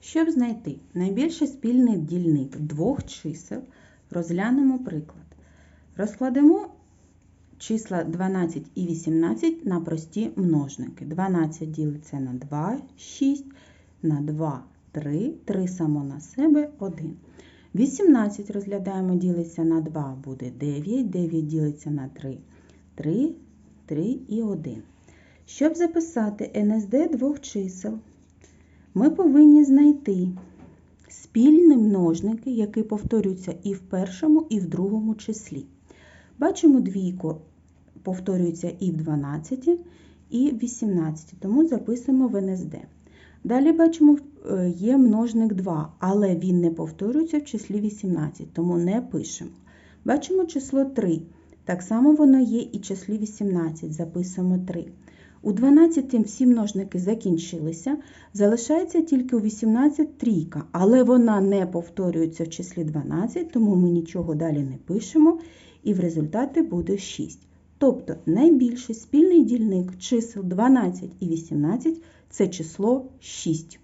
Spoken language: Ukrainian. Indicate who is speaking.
Speaker 1: Щоб знайти найбільший спільний дільник двох чисел, розглянемо приклад. Розкладемо числа 12 і 18 на прості множники. 12 ділиться на 2, 6, на 2, 3, 3 само на себе 1. 18 розглядаємо, ділиться на 2, буде 9, 9 ділиться на 3, 3, 3 і 1. Щоб записати НСД двох чисел, ми повинні знайти спільні множники, які повторюються і в першому, і в другому числі. Бачимо двійку повторюється і в 12, і в 18, тому записуємо в НСД. Далі бачимо, е, є множник 2, але він не повторюється в числі 18, тому не пишемо. Бачимо число 3. Так само воно є і числі 18, записуємо 3. У 12 всі множники закінчилися, залишається тільки у 18 трійка, але вона не повторюється в числі 12, тому ми нічого далі не пишемо, і в результаті буде 6. Тобто найбільший спільний дільник чисел 12 і 18 це число 6.